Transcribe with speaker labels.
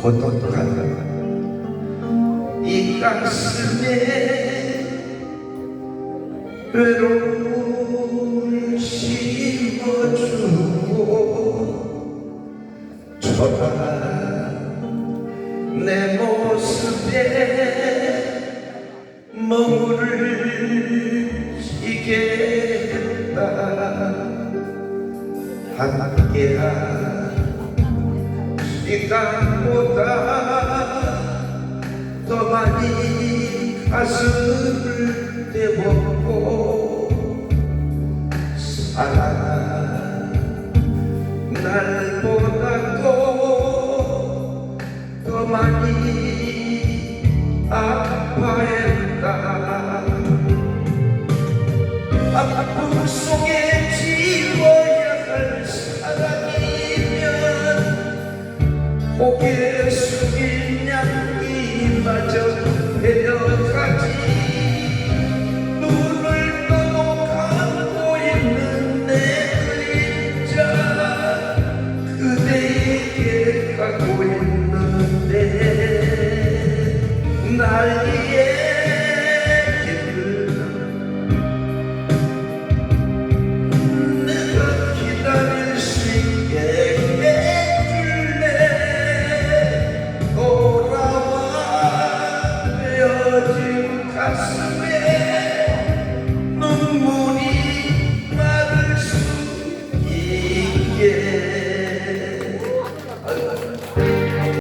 Speaker 1: 고독한 이 가슴에 외로움을 심어주고 초라한 내 모습에 머무를 지게 했다. 함께한 시간보다 더 많이 가슴을 때웠고 사랑한 날보다도 더 많이 아파했다 아픔 속에 고개 숙인 양이마저 배려가지. 눈을 떠도 감고 있는 내 그림자. 그대에게 가고 있는데 날 위해